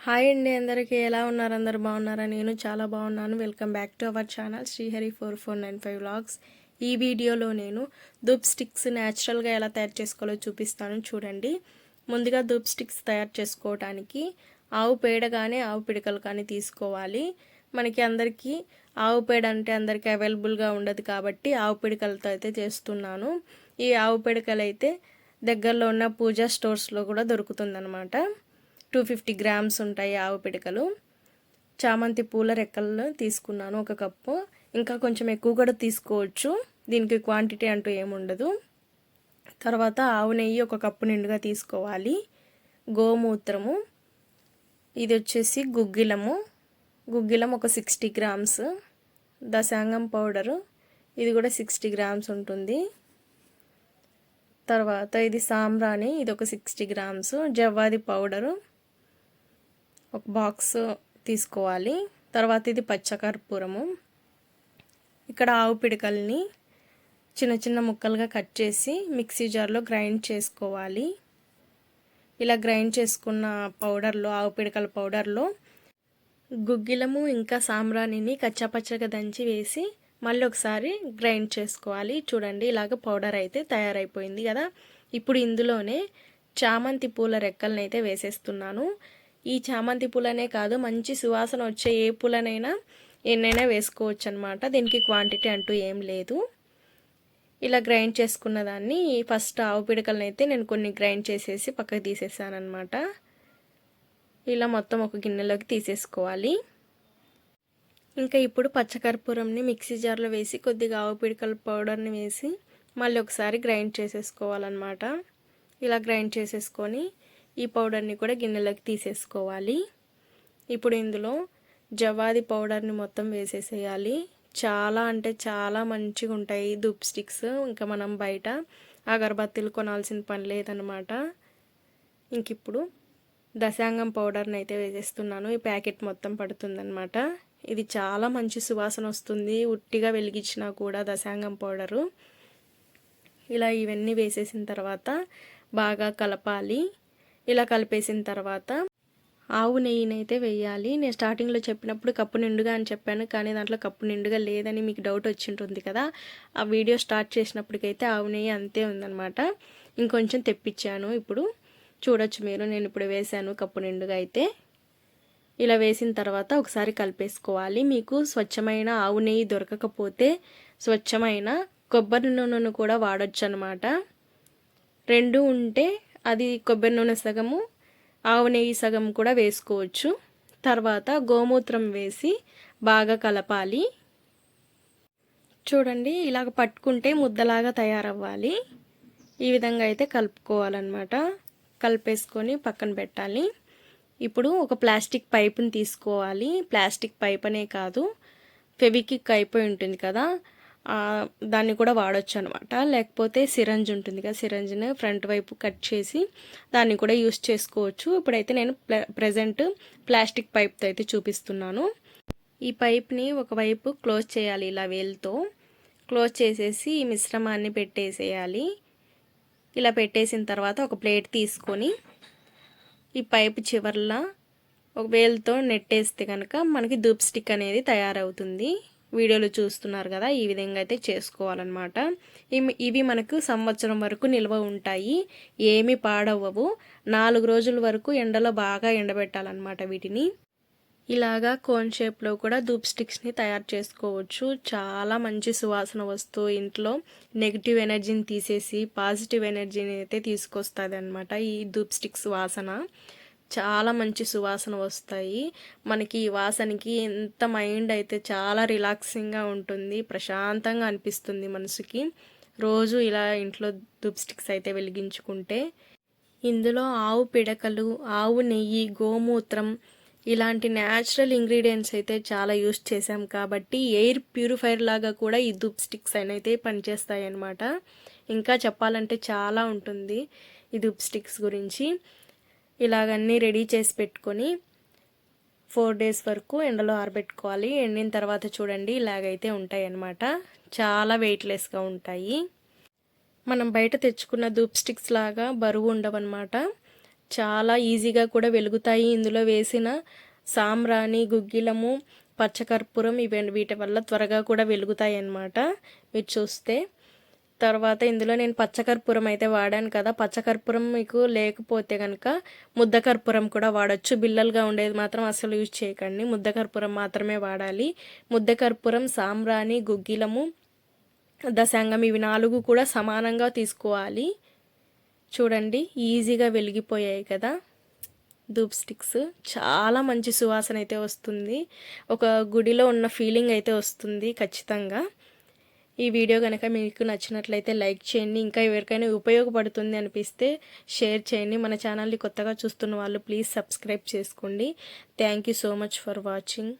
Hi అండి అందరికీ. ఎలా ఉన్నారు? అందరు బాగున్నారా? నేను చాలా బాగున్నాను. Welcome back to our channel Srihari four four nine five vlogs ఈ వీడియోలో నేను దూప్ స్టిక్స్ న్యాచురల్గా ఎలా తయారు చేసుకోవాలో చూపిస్తాను. చూడండి. ముందుగా దూప్ స్టిక్స్ తయారు చేసుకోవడానికి ఆవు పేడ కానీ ఆవు పిడకలు కానీ తీసుకోవాలి. మనకి అందరికీ ఆవు పేడ అంటే అందరికీ అవైలబుల్గా ఉండదు కాబట్టి ఆవు పిడకలతో అయితే చేస్తున్నాను. ఈ ఆవు పిడకలు అయితే దగ్గరలో ఉన్న పూజా స్టోర్స్లో కూడా దొరుకుతుందన్నమాట. టూ ఫిఫ్టీ గ్రామ్స్ ఉంటాయి ఆవు పిడకలు. చామంతి పూల రెక్కల్లో తీసుకున్నాను ఒక కప్పు. ఇంకా కొంచెం ఎక్కువ కూడా తీసుకోవచ్చు. దీనికి క్వాంటిటీ అంటూ ఏముండదు తర్వాత ఆవు నెయ్యి ఒక కప్పు నిండుగా తీసుకోవాలి. గోమూత్రము. ఇది వచ్చేసి గుగ్గిలము. గుగ్గిలం ఒక సిక్స్టీ గ్రామ్స్. దశాంగం పౌడరు. ఇది కూడా సిక్స్టీ గ్రామ్స్ ఉంటుంది. తర్వాత ఇది సాంబ్రాణి. ఇది ఒక సిక్స్టీ గ్రామ్స్. జవ్వాది పౌడరు. ఒక బాక్స్ తీసుకోవాలి. తర్వాత ఇది పచ్చకర్పూరము. ఇక్కడ ఆవు పిడకల్ని చిన్న చిన్న ముక్కలుగా కట్ చేసి మిక్సీ జార్లో గ్రైండ్ చేసుకోవాలి. ఇలా గ్రైండ్ చేసుకున్న పౌడర్లో ఆవు పిడకల పౌడర్లో గుగ్గిలము ఇంకా సాంబ్రాణిని కచ్చాపచ్చగా దంచి వేసి మళ్ళీ ఒకసారి గ్రైండ్ చేసుకోవాలి. చూడండి ఇలాగ పౌడర్ అయితే తయారైపోయింది కదా. ఇప్పుడు ఇందులోనే చామంతి పూల రెక్కలను అయితే వేసేస్తున్నాను. ఈ చామంతి పూలనే కాదు మంచి సువాసన వచ్చే ఏ పూలనైనా ఎన్నైనా వేసుకోవచ్చు అనమాట దీనికి క్వాంటిటీ అంటూ ఏం లేదు. ఇలా గ్రైండ్ చేసుకున్న దాన్ని ఫస్ట్ ఆవు పిడకలను అయితే నేను కొన్ని గ్రైండ్ చేసేసి పక్కకు తీసేసాను అనమాట ఇలా మొత్తం ఒక గిన్నెలోకి తీసేసుకోవాలి. ఇంకా ఇప్పుడు పచ్చకర్పూరంని మిక్సీ జార్లో వేసి కొద్దిగా ఆవు పిడకల పౌడర్ని వేసి మళ్ళీ ఒకసారి గ్రైండ్ చేసేసుకోవాలన్నమాట. ఇలా గ్రైండ్ చేసేసుకొని ఈ పౌడర్ని కూడా గిన్నెలోకి తీసేసుకోవాలి. ఇప్పుడు ఇందులో జవాది పౌడర్ని మొత్తం వేసేసేయాలి. చాలా అంటే చాలా మంచిగా ఉంటాయి దూప్ స్టిక్స్. ఇంకా మనం బయట అగరబత్తీలు కొనాల్సిన పని లేదనమాట ఇంక ఇప్పుడు దశాంగం పౌడర్ని అయితే వేసేస్తున్నాను. ఈ ప్యాకెట్ మొత్తం పడుతుందనమాట ఇది చాలా మంచి సువాసన వస్తుంది. ఉట్టిగా వెలిగించినా కూడా దశాంగం పౌడరు. ఇలా ఇవన్నీ వేసేసిన తర్వాత బాగా కలపాలి. ఇలా కలిపేసిన తర్వాత ఆవు నెయ్యినైతే వేయాలి. నేను స్టార్టింగ్లో చెప్పినప్పుడు కప్పు నిండుగా అని చెప్పాను కానీ దాంట్లో కప్పు నిండుగా లేదని మీకు డౌట్ వచ్చింటుంది కదా. ఆ వీడియో స్టార్ట్ చేసినప్పటికైతే ఆవు నెయ్యి అంతే ఉందన్నమాట. ఇంకొంచెం తెప్పించాను ఇప్పుడు. చూడొచ్చు మీరు నేను ఇప్పుడు వేసాను కప్పు నిండుగా అయితే. ఇలా వేసిన తర్వాత ఒకసారి కలిపేసుకోవాలి. మీకు స్వచ్ఛమైన ఆవు నెయ్యి దొరకకపోతే స్వచ్ఛమైన కొబ్బరి నూనెను కూడా వాడచ్చు అనమాట రెండు ఉంటే అది కొబ్బరి నూనె సగము ఆవు నెయ్యి సగం కూడా వేసుకోవచ్చు. తర్వాత గోమూత్రం వేసి బాగా కలపాలి. చూడండి ఇలాగ పట్టుకుంటే ముద్దలాగా తయారవ్వాలి. ఈ విధంగా అయితే కలుపుకోవాలన్నమాట. కలిపేసుకొని పక్కన పెట్టాలి. ఇప్పుడు ఒక ప్లాస్టిక్ పైప్ని తీసుకోవాలి. ప్లాస్టిక్ పైప్ అనే కాదు ఫెవికిక్ అయిపోయి ఉంటుంది కదా దాన్ని కూడా వాడచ్చు అనమాట లేకపోతే సిరంజ్ ఉంటుంది కదా సిరంజ్ని ఫ్రంట్ వైపు కట్ చేసి దాన్ని కూడా యూస్ చేసుకోవచ్చు. ఇప్పుడైతే నేను ప్రజెంట్ ప్లాస్టిక్ పైప్తో అయితే చూపిస్తున్నాను. ఈ పైప్ని ఒకవైపు క్లోజ్ చేయాలి ఇలా వేలుతో. క్లోజ్ చేసేసి ఈ మిశ్రమాన్ని పెట్టేసేయాలి. ఇలా పెట్టేసిన తర్వాత ఒక ప్లేట్ తీసుకొని ఈ పైపు చివర్లా ఒక వేలుతో నెట్టేస్తే కనుక మనకి దూప్ స్టిక్ అనేది తయారవుతుంది. వీడియోలు చూస్తున్నారు కదా ఈ విధంగా అయితే చేసుకోవాలన్నమాట. ఇవి మనకు సంవత్సరం వరకు నిల్వ ఉంటాయి ఏమి పాడవ్వవు. నాలుగు రోజుల వరకు ఎండలో బాగా ఎండబెట్టాలన్నమాట వీటిని. ఇలాగా కోన్ షేప్లో కూడా ధూప్ స్టిక్స్ని తయారు చేసుకోవచ్చు. చాలా మంచి సువాసన వస్తూ ఇంట్లో నెగిటివ్ ఎనర్జీని తీసేసి పాజిటివ్ ఎనర్జీని అయితే తీసుకొస్తుంది అనమాట ఈ ధూప్ స్టిక్స్ వాసన. చాలా మంచి సువాసన వస్తాయి. మనకి ఈ వాసనకి ఎంత మైండ్ అయితే చాలా రిలాక్సింగ్గా ఉంటుంది. ప్రశాంతంగా అనిపిస్తుంది మనసుకి. రోజు ఇలా ఇంట్లో ధూప్ స్టిక్స్ అయితే వెలిగించుకుంటే ఇందులో ఆవు పిడకలు ఆవు నెయ్యి గోమూత్రం ఇలాంటి న్యాచురల్ ఇంగ్రీడియంట్స్ అయితే చాలా యూస్ చేసాం కాబట్టి ఎయిర్ ప్యూరిఫైర్ లాగా కూడా ఈ ధూప్ స్టిక్స్ అయితే పనిచేస్తాయి అన్నమాట ఇంకా చెప్పాలంటే చాలా ఉంటుంది ఈ ధూప్ స్టిక్స్ గురించి. ఇలాగన్నీ రెడీ చేసి పెట్టుకొని ఫోర్ డేస్ వరకు ఎండలో ఆరబెట్టుకోవాలి. ఎండిన తర్వాత చూడండి ఇలాగైతే ఉంటాయి అన్నమాట చాలా వెయిట్లెస్గా ఉంటాయి. మనం బయట తెచ్చుకున్న ధూప్ స్టిక్స్ లాగా బరువు ఉండవన్నమాట. చాలా ఈజీగా కూడా వెలుగుతాయి ఇందులో వేసిన సాంబ్రాణి గుగ్గిలము పచ్చకర్పూరం ఇవి వీటి వల్ల త్వరగా కూడా వెలుగుతాయి అన్నమాట మీరు చూస్తే తర్వాత ఇందులో నేను పచ్చకర్పూరం అయితే వాడాను కదా. పచ్చకర్పూరం మీకు లేకపోతే కనుక ముద్దకర్పూరం కూడా వాడచ్చు. బిల్లలుగా ఉండేది మాత్రం అసలు యూజ్ చేయకండి. ముద్దకర్పూరం మాత్రమే వాడాలి. ముద్దకర్పూరం సాంబ్రాణి గుగ్గిలము దశాంగం ఇవి నాలుగు కూడా సమానంగా తీసుకోవాలి. చూడండి ఈజీగా వెలిగిపోయాయి కదా. ధూప్ స్టిక్స్. చాలా మంచి సువాసన అయితే వస్తుంది. ఒక గుడిలో ఉన్న ఫీలింగ్ అయితే వస్తుంది ఖచ్చితంగా. ఈ వీడియో కనుక మీకు నచ్చినట్లయితే లైక్ చేయండి ఇంకా ఎవరికైనా ఉపయోగపడుతుంది అనిపిస్తే షేర్ చేయండి. మన ఛానల్ని కొత్తగా చూస్తున్న వాళ్ళు ప్లీజ్ సబ్స్క్రైబ్ చేసుకోండి. Thank you so much for watching.